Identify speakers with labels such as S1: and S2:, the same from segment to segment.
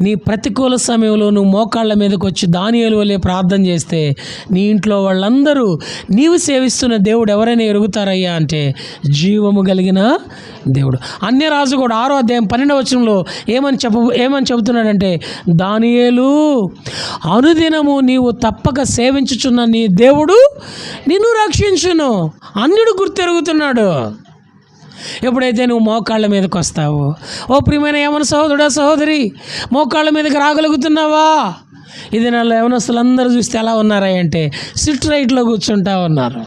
S1: నీ ప్రతికూల సమయంలో నువ్వు మోకాళ్ళ మీదకి వచ్చి దానియలు వలె ప్రార్థన చేస్తే నీ ఇంట్లో వాళ్ళందరూ నీవు సేవిస్తున్న దేవుడు ఎవరైనా ఎరుగుతారయ్యా అంటే జీవము కలిగిన దేవుడు. అన్యరాజు కూడా ఆరో అధ్యాయం పన్నెండవ వచనంలో ఏమని చెప్ప ఏమని చెబుతున్నాడంటే దానియేలు అనుదినము నీవు తప్పక సేవించుచున్న నీ దేవుడు నిన్ను రక్షించును. అన్యుడు గుర్తెరుగుతున్నాడు. ఎప్పుడైతే నువ్వు మోకాళ్ళ మీదకి వస్తావో? ఓ ప్రియమైన యమన సహోదరుడా సహోదరి మోకాళ్ళ మీదకి రాగలుగుతున్నావా? ఇది నెలలో యవనస్తులు అందరూ చూస్తే ఎలా ఉన్నారా అంటే సిట్ రైట్లో కూర్చుంటా ఉన్నారు.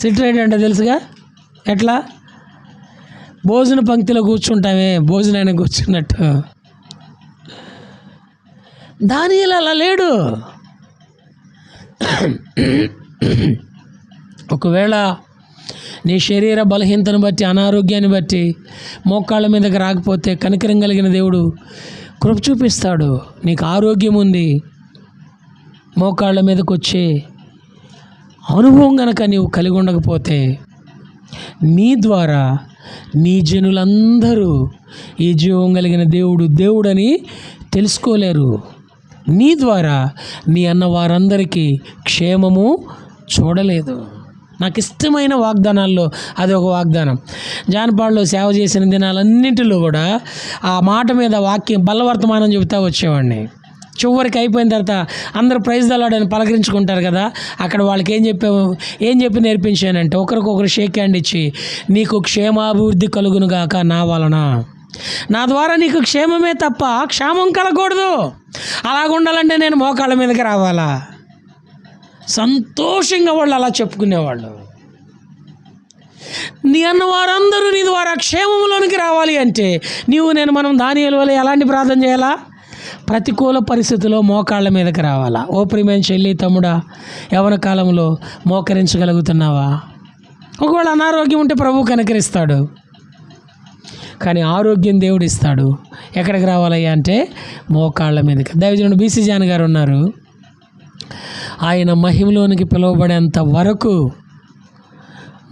S1: సిట్ రైట్ అంటే తెలుసుగా? ఎట్లా? భోజన పంక్తిలో కూర్చుంటామే భోజనానికి కూర్చున్నట్టు. దాని అలా లేడు. ఒకవేళ నీ శరీర బలహీనతను బట్టి అనారోగ్యాన్ని బట్టి మోకాళ్ళ మీదకి రాకపోతే కనికరం కలిగిన దేవుడు కృప చూపిస్తాడు. నీకు ఆరోగ్యం ఉంది. మోకాళ్ళ మీదకి వచ్చే అనుభవం గనక నీవు కలిగి ఉండకపోతే నీ ద్వారా నీ జనులందరూ ఈ జీవం కలిగిన దేవుడు దేవుడని తెలుసుకోలేరు. నీ ద్వారా నీ అన్న వారందరికీ క్షేమము చూడలేదు. నాకు ఇష్టమైన వాగ్దానాల్లో అది ఒక వాగ్దానం. జానపాడులో సేవ చేసిన దినాలన్నింటిలో కూడా ఆ మాట మీద వాక్యం బలవర్తమానం చెబుతా వచ్చేవాడిని. చివరికి అయిపోయిన తర్వాత అందరూ ప్రైజ్ దలాడని పలకరించుకుంటారు కదా అక్కడ వాళ్ళకి ఏం చెప్పాము ఏం చెప్పి నేర్పించానంటే ఒకరికొకరు షేక్ హ్యాండ్ ఇచ్చి నీకు క్షేమాభివృద్ధి కలుగును గాక నా వలన. నా ద్వారా నీకు క్షేమమే తప్ప క్షేమం కలగకూడదు. అలాగుండాలంటే నేను మోకాళ్ళ మీదకి రావాలా? సంతోషంగా వాళ్ళు అలా చెప్పుకునేవాళ్ళు. నీ అన్న వారందరూ నీ ద్వారా క్షేమంలోనికి రావాలి అంటే నీవు నేను మనం దాని వల్ల ఎలాంటి ప్రార్థన చేయాలా? ప్రతికూల పరిస్థితిలో మోకాళ్ళ మీదకి రావాలా? ఓ ప్రియమైన చెల్లి తమ్ముడా యవన కాలంలో మోకరించగలుగుతున్నావా? ఒకవేళ అనారోగ్యం ఉంటే ప్రభు కనకరిస్తాడు. కానీ ఆరోగ్యం దేవుడు ఇస్తాడు ఎక్కడికి రావాలయ్యా అంటే మోకాళ్ళ మీదకి. దైవజనుడు బీసీ జాన్ గారు ఉన్నారు. ఆయన మహిమలోనికి పిలువబడేంత వరకు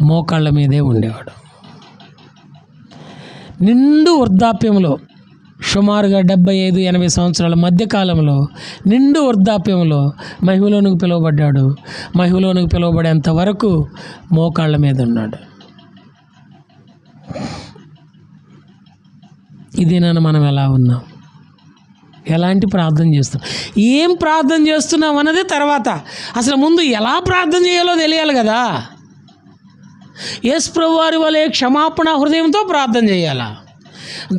S1: మోకాళ్ళ మీదే ఉండేవాడు. నిండు వృద్ధాప్యంలో సుమారుగా డెబ్బై ఐదు ఎనభై సంవత్సరాల మధ్యకాలంలో నిండు వృద్ధాప్యంలో మహిమలోనికి పిలువబడ్డాడు. మహిమలోనికి పిలువబడేంత వరకు మోకాళ్ళ మీద ఉన్నాడు. ఇది నన్ను మనం ఎలా ఉన్నాం? ఎలాంటి ప్రార్థన చేస్తాం? ఏం ప్రార్థన చేస్తున్నాం అన్నది తర్వాత. అసలు ముందు ఎలా ప్రార్థన చేయాలో తెలియాలి కదా. యేసు ప్రభువారి వలె క్షమాపణ హృదయంతో ప్రార్థన చేయాలా?